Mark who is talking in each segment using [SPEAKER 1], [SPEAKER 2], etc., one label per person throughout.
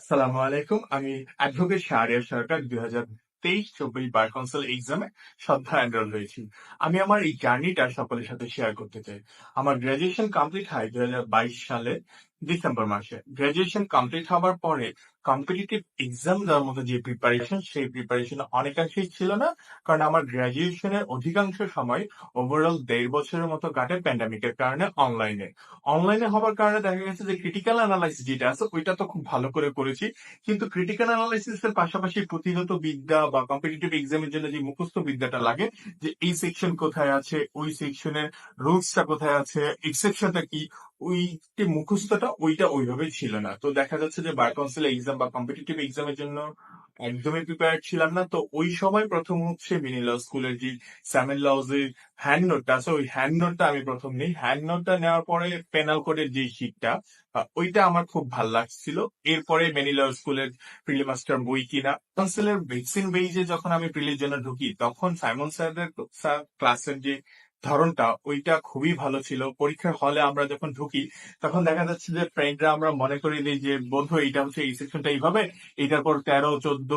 [SPEAKER 1] আসসালামু আলাইকুম। আমি অ্যাডভোকেট শাহরিয়ার সরকার, দুই হাজার তেইশ চব্বিশ বার কাউন্সিল এক্সামে শ্রদ্ধা এনরোল হয়েছি। আমি আমার এই জার্নিটা সকলের সাথে শেয়ার করতে চাই। আমার গ্রাজুয়েশন কমপ্লিট হয় দুই হাজার বাইশ সালে। ডিসেম্বর মাসে। গ্রাজুয়েশন কমপ্লিট হওয়ার পরে কম্পিটিটিভ এক্সাম দেওয়ার মতো যে প্রিপারেশন সেই প্রিপারেশন অনেকাংশেই ছিল না, কারণ আমার গ্রাজুয়েশনের অধিকাংশ সময় ওভারঅল দেড় বছরের মতো কাটে প্যান্ডামিকের কারণে অনলাইনে অনলাইনে হওয়ার কারণে দেখা গেছে যে ক্রিটিক্যাল অ্যানালাইসিস যেটা আছে, ওইটা তো খুব ভালো করে করেছি, কিন্তু ক্রিটিক্যাল অ্যানালাইসিস এর পাশাপাশি প্রতিগত বিদ্যা বা কম্পিটিটিভ এক্সামের জন্য যে মুখস্থ বিদ্যাটা লাগে, যে এই সেকশন কোথায় আছে, ওই সেকশনের রুলসটা কোথায় আছে এক্সেপশনটা কি ওই যে মুখস্থটা ওইটা ওইভাবে ছিল না। তো দেখা যাচ্ছে যে বার কাউন্সিল এক্সাম বা কম্পিটিটিভ এক্সামের জন্য একদমই প্রিপেয়ার ছিলাম না। তো ওই সময় প্রথম হচ্ছে মিনিলা স্কুলের যে স্যামেল লজের হ্যান্ড নোটটা আছে, ওই হ্যান্ড নোটটা আমি প্রথম নিই। হ্যান্ড নোটটা নেওয়ার পরে পেনাল কোডের যে শিটটা ওইটা আমার খুব ভালো লাগছিল। এরপরে মেনিলা স্কুলের প্রিলি মাস্টার বই কিনা কাউন্সিলের ভ্যাকসিন বেইজে যখন আমি প্রিলির জন্য ঢুকি, তখন সাইমন স্যারদের ক্লাসের যে ধরনটা ওইটা খুবই ভালো ছিল। পরীক্ষার হলে আমরা যখন ঢুকি, তখন দেখা যাচ্ছে যে ফ্রেন্ডরা আমরা মনে করি নিই যে, বন্ধু, এইটা হচ্ছে এই সেকশনটা এইভাবে এটার পর তেরো, চোদ্দ,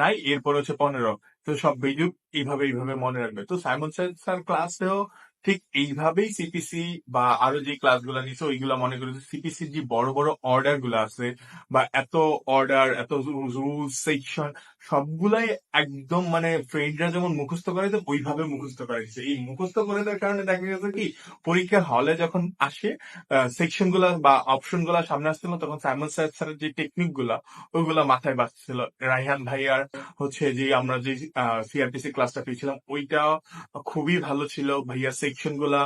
[SPEAKER 1] নাই, এরপর হচ্ছে পনেরো। তো সব বেজুক এইভাবে এইভাবে মনে রাখবে। তো সাইমন স্যার ক্লাসেও ঠিক এইভাবেই সিপিসি বা আরও যে ক্লাসগুলো নিচ্ছে ওইগুলো মনে করি সিপিসির যে বড় বড় অর্ডারগুলো আছে বা এত অর্ডার এত রুল সেকশন সবগুলাই একদম মানে ফ্রেন্ডরা যেমন মুখস্থ করে তো ওইভাবে মুখস্থ করে দিচ্ছে এই মুখস্থ করে দেওয়ার কারণে দেখা গেছে কি, পরীক্ষার হলে যখন আসে সেকশনগুলা বা অপশনগুলা সামনে আসছিল তখন সাইমন স্যার স্যারের যে টেকনিকগুলা ওইগুলা মাথায় বাঁচছিল রাইহান ভাইয়ার হচ্ছে যে আমরা যে সিআরটিসি ক্লাসটা পেয়েছিলাম ওইটা খুবই ভালো ছিল। ভাইয়ার সেকশনগুলা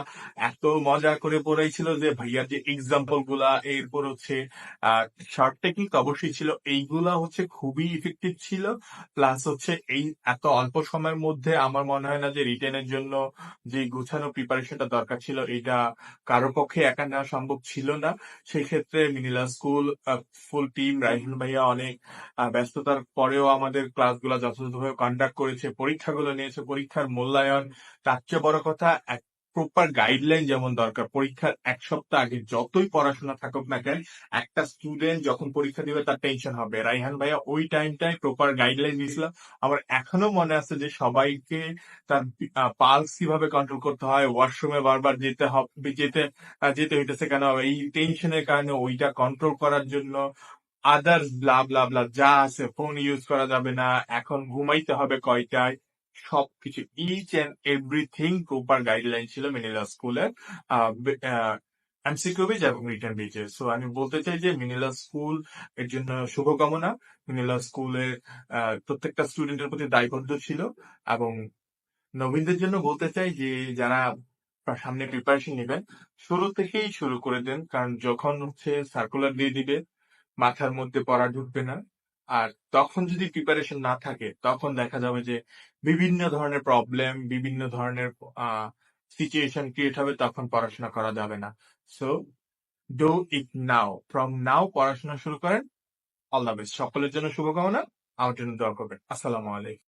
[SPEAKER 1] এত মজা করে পড়াইছিল যে ভাইয়ার যে এক্সাম্পলগুলা, এরপর হচ্ছে শর্ট টেকনিক অবশ্যই ছিল। এইগুলা হচ্ছে খুবই ইফেক্টিভ ছিল। প্লাস হচ্ছে এই এত অল্প সময়ের মধ্যে আমার মনে হয় না যে রিটেনের জন্য যে গুছানো প্রিপারেশনটা দরকার ছিল, এটা কারও পক্ষে একা নেওয়া সম্ভব ছিল না। সেই ক্ষেত্রে মিনিলা স্কুল ফুল টিম রাইহুল ভাইয়া অনেক ব্যস্ততার পরেও আমাদের ক্লাসগুলো যথাযথভাবে কন্ডাক্ট করেছে, পরীক্ষাগুলো নিয়েছে, পরীক্ষার মূল্যায়ন, তার চেয়ে বড় কথা এক প্রপার গাইডলাইন যেমন দরকার, পরীক্ষার এক সপ্তাহ আগে যতই পড়াশোনা থাকুক না কেন, একটা স্টুডেন্ট যখন পরীক্ষা দিবে তার টেনশন হবে। রাইহান ভাইয়া ওই টাইমটাই প্রপার গাইডলাইন দিয়েছিল। আমার এখনও মনে আছে যে সবাইকে তার পালস কীভাবে কন্ট্রোল করতে হয় ওয়াশরুমে বারবার যেতে হবে যেতে যেতে হইতেছে কেন? এই টেনশনের কারণে ওইটা কন্ট্রোল করার জন্য আদার্স ব্লা ব্লা ব্লা যা আছে ফোন ইউজ করা যাবে না। এখন ঘুমাইতে হবে কয়টায়? সবকিছু each and everything proper guideline ছিল মিনিলা স্কুলের এমসিকিউ বেজ এবং রিটার্ন বেজে সো আমি বলতে চাই যে মিনিলা স্কুলের জন্য শুভকামনা। মিনিলা স্কুলের প্রত্যেকটা স্টুডেন্টের প্রতি দায়বদ্ধ ছিল এবং নবীনদের জন্য বলতে চাই যে যারা সামনে প্রিপারেশন নেবেন, শুরু থেকেই শুরু করে দেন। কারণ যখন হচ্ছে সার্কুলার দিয়ে দিবে, মাথার মধ্যে পড়া ঢুকবে না। আর তখন যদি প্রিপারেশন না থাকে, তখন দেখা যাবে যে বিভিন্ন ধরনের প্রবলেম বিভিন্ন ধরনের সিচুয়েশন ক্রিয়েট হবে, তখন পড়াশোনা করা যাবে না। So do it now from now পড়াশোনা শুরু করেন। অল দ্য বেস্ট সকলের জন্য শুভকামনা। আমার জন্য দোয়া করবেন। আসসালামু আলাইকুম।